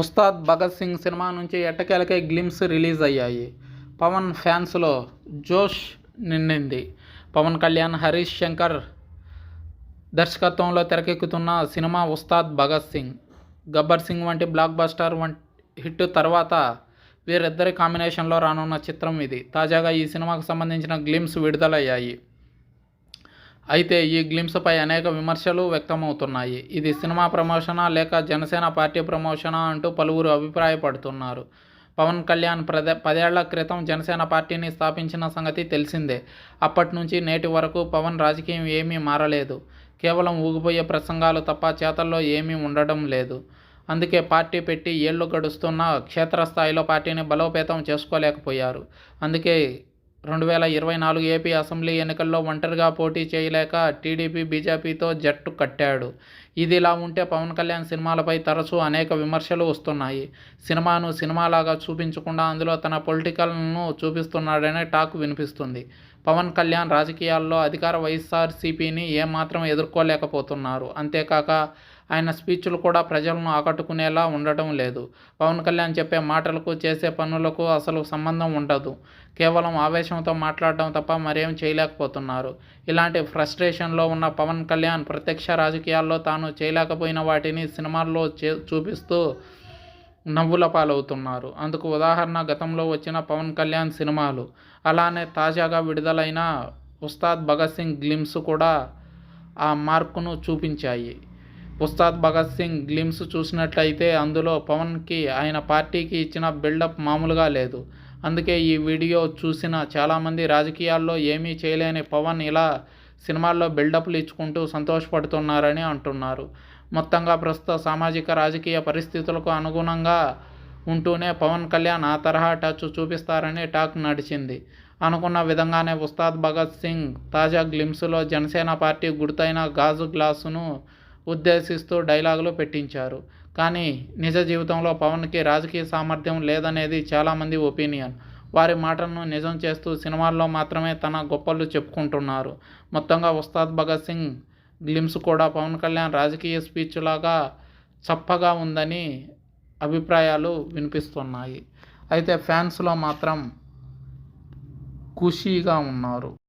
Ustaad Bhagat Singh cinema నుంచి ఎట్టకేలకే glimpse release అయ్యాయి. పవన్ ఫ్యాన్స్లో జోష్ నిండింది. పవన్ కళ్యాణ్ హరీష్ శంకర్ దర్శకత్వంలో తెరకెక్కుతున్న సినిమా ఉస్తాద్ భగత్ సింగ్. గబ్బర్ సింగ్ వంటి బ్లాక్ బస్టర్ వంటి హిట్ తర్వాత వీరిద్దరి కాంబినేషన్లో రానున్న చిత్రం ఇది. తాజాగా ఈ సినిమాకు సంబంధించిన గ్లిమ్స్ విడుదలయ్యాయి. అయితే ఈ గ్లిమ్స్పై అనేక విమర్శలు వ్యక్తమవుతున్నాయి. ఇది సినిమా ప్రమోషనా లేక జనసేన పార్టీ ప్రమోషనా అంటూ పలువురు అభిప్రాయపడుతున్నారు. పవన్ కళ్యాణ్ ప్రదే పదేళ్ళ క్రితం జనసేన పార్టీని స్థాపించిన సంగతి తెలిసిందే. అప్పటి నుంచి నేటి వరకు పవన్ రాజకీయం ఏమీ మారలేదు. కేవలం ఊగిపోయే ప్రసంగాలు తప్ప చేతల్లో ఏమీ ఉండడం లేదు. అందుకే పార్టీ పెట్టి ఏళ్ళు గడుస్తున్న క్షేత్రస్థాయిలో పార్టీని బలోపేతం చేసుకోలేకపోయారు. అందుకే రెండు వేల ఇరవై నాలుగు ఏపీ అసెంబ్లీ ఎన్నికల్లో ఒంటరిగా పోటీ చేయలేక టీడీపీ బీజేపీతో జట్టు కట్టాడు. ఇది ఇలా ఉంటే పవన్ కళ్యాణ్ సినిమాలపై తరచూ అనేక విమర్శలు వస్తున్నాయి. సినిమాను సినిమాలాగా చూపించకుండా అందులో తన పొలిటికల్ను చూపిస్తున్నాడనే టాక్ వినిపిస్తుంది. పవన్ కళ్యాణ్ రాజకీయాల్లో అధికార వైఎస్ఆర్సీపీని ఏమాత్రం ఎదుర్కోలేకపోతున్నారు. అంతేకాక ఆయన స్పీచ్లు కూడా ప్రజలను ఆకట్టుకునేలా ఉండటం లేదు. పవన్ కళ్యాణ్ చెప్పే మాటలకు చేసే పనులకు అసలు సంబంధం ఉండదు. కేవలం ఆవేశంతో మాట్లాడడం తప్ప మరేం చేయలేకపోతున్నారు. ఇలాంటి ఫ్రస్ట్రేషన్లో ఉన్న పవన్ కళ్యాణ్ ప్రత్యక్ష రాజకీయాల్లో తాను చేయలేకపోయిన వాటిని సినిమాల్లో చే చూపిస్తూ నవ్వుల పాలవుతున్నారు. అందుకు ఉదాహరణ గతంలో వచ్చిన పవన్ కళ్యాణ్ సినిమాలు. అలానే తాజాగా విడుదలైన ఉస్తాద్ భగత్ సింగ్ గ్లిమ్స్ కూడా ఆ మార్కును చూపించాయి. ఉస్తాద్ భగత్ సింగ్ గ్లిమ్స్ చూసినట్లయితే అందులో పవన్కి ఆయన పార్టీకి ఇచ్చిన బిల్డప్ మామూలుగా లేదు. అందుకే ఈ వీడియో చూసిన చాలామంది రాజకీయాల్లో ఏమీ చేయలేని పవన్ ఇలా సినిమాల్లో బిల్డప్లు ఇచ్చుకుంటూ సంతోషపడుతున్నారని అంటున్నారు. మొత్తంగా ప్రస్తుత సామాజిక రాజకీయ పరిస్థితులకు అనుగుణంగా ఉంటూనే పవన్ కళ్యాణ్ ఆ తరహా టచ్ చూపిస్తారని టాక్ నడిచింది. అనుకున్న విధంగానే ఉస్తాద్ భగత్ సింగ్ తాజా గ్లిమ్స్లో జనసేన పార్టీ గుర్తైన గాజు గ్లాసును ఉద్దేశిస్తూ డైలాగులు పెట్టించారు. కానీ నిజ జీవితంలో పవన్కి రాజకీయ సామర్థ్యం లేదనేది చాలామంది ఒపీనియన్. వారి మాటలను నిజం చేస్తూ సినిమాల్లో మాత్రమే తన గొప్పలు చెప్పుకుంటున్నారు. మొత్తంగా ఉస్తాద్ భగత్ సింగ్ గ్లిమ్స్ కూడా పవన్ కళ్యాణ్ రాజకీయ స్పీచ్ లాగా చప్పగా ఉందని అభిప్రాయాలు వినిపిస్తున్నాయి. అయితే ఫ్యాన్స్లో మాత్రం ఖుషీగా ఉన్నారు.